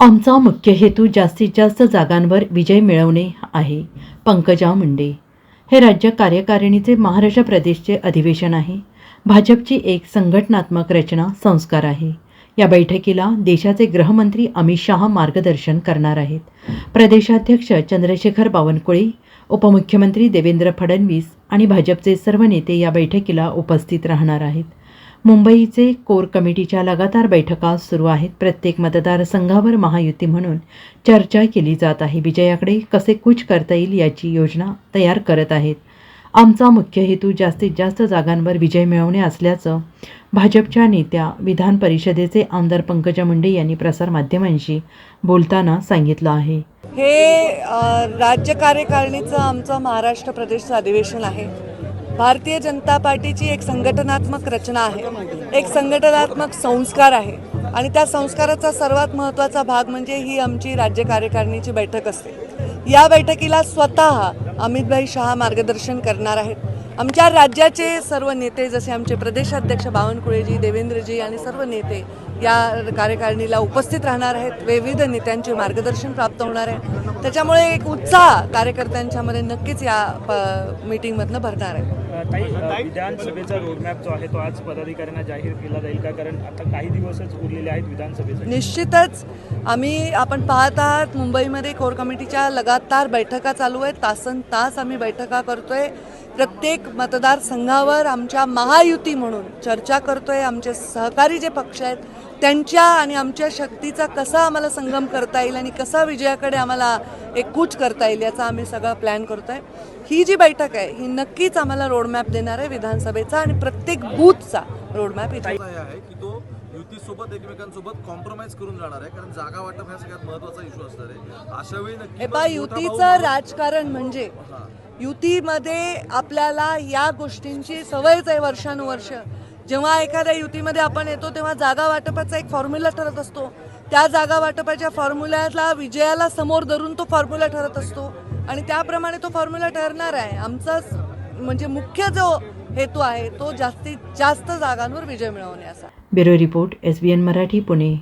आमचा मुख्य हेतू जास्तीत जास्त जागांवर विजय मिळवणे आहे. पंकजा मुंडे. हे राज्य कार्यकारिणीचे महाराष्ट्र प्रदेशचे अधिवेशन आहे. भाजपची एक संघटनात्मक रचना संस्कार आहे. या बैठकीला देशाचे गृहमंत्री अमित शहा मार्गदर्शन करणार आहेत. प्रदेशाध्यक्ष चंद्रशेखर बावनकुळे उपमुख्यमंत्री देवेंद्र फडणवीस आणि भाजपचे सर्व नेते या बैठकीला उपस्थित राहणार आहेत. मुंबईचे कोर कमिटीच्या लगातार बैठका सुरू आहेत प्रत्येक मतदारसंघावर महायुती म्हणून चर्चा केली जात आहे. विजयाकडे कसे कूच करता येईल याची योजना तयार करत आहेत. आमचा मुख्य हेतू जास्तीत जास्त जागांवर विजय मिळवणे असल्याचं भाजपच्या नेत्या विधान परिषदेचे आमदार पंकजा मुंडे यांनी प्रसारमाध्यमांशी बोलताना सांगितलं आहे. हे राज्य कार्यकारिणीचं आमचं महाराष्ट्र प्रदेशचं अधिवेशन आहे. भारतीय जनता पार्टीची एक संघटनात्मक रचना आहे. एक संघटनात्मक संस्कार आहे. आणि त्या संस्काराचा सर्वात महत्त्वाचा भाग म्हणजे ही आमची राज्य कार्यकारिणीची बैठक असते. या बैठकीला स्वतः अमितभाई शहा मार्गदर्शन करणार आहेत. आमच्या राज्याचे सर्व नेते जसे आमचे प्रदेशाध्यक्ष बावनकुळेजी देवेंद्रजी आणि सर्व नेते या कार्यकारिणीला उपस्थित राहणार आहेत. विविध नेत्यांचे मार्गदर्शन प्राप्त होणार आहे. त्याच्यामुळे एक उत्साह कार्यकर्त्यांच्यामध्ये नक्कीच या प- मीटिंगमधनं भरणार आहे. विधानसभेचा रोडमॅप जो आहे तो आज पदाधिकाऱ्यांना जाहीर केला जाईल का? कारण आता काही दिवसच उरलेले आहेत विधानसभेसाठी. निश्चितच. आम्ही आपण पाहत आहात मुंबईमध्ये कोर कमिटीच्या लगातार बैठका चालू आहेत. तासन तास आम्ही बैठका करतोय. प्रत्येक मतदारसंघावर आमच्या महायुती म्हणून चर्चा करतोय. आमचे सहकारी जे पक्ष आहेत त्यांच्या आणि आमच्या शक्तीचा कसा आम्हाला संगम करता येईल आणि कसा विजयाकडे आम्हाला एक कूच करता येईल याचा आम्ही सगळा प्लॅन करतोय. ही जी बैठक आहे ही नक्कीच आम्हाला रोडमॅप देणार आहे विधानसभेचा आणि प्रत्येक बूथचा रोडमॅप इथे. आहे आहे की तो युतीसोबत एकमेकांसोबत कॉम्प्रोमाइज करून जाणार आहे. कारण जागा वाटप हा सगळ्यात महत्त्वाचा इश्यू असणार आहे. अशा वेळी युतीचं राजकारण म्हणजे. युतीमध्ये आपल्याला या गोष्टींची सवयच आहे वर्षानुवर्ष. जेव्हा एखाद्या युतीमध्ये आपण येतो तेव्हा जागा वाटपाचा एक फॉर्म्युला ठरत असतो. त्या जागा वाटपाच्या फॉर्म्युल्याला विजयाला समोर धरून तो फॉर्म्युला ठरत असतो. आणि त्याप्रमाणे तो फॉर्म्युला ठरणार आहे. आमचा म्हणजे मुख्य जो हेतू आहे तो जास्तीत जास्त जागांवर विजय मिळवणे असा bureau report S B N Marathi Pune.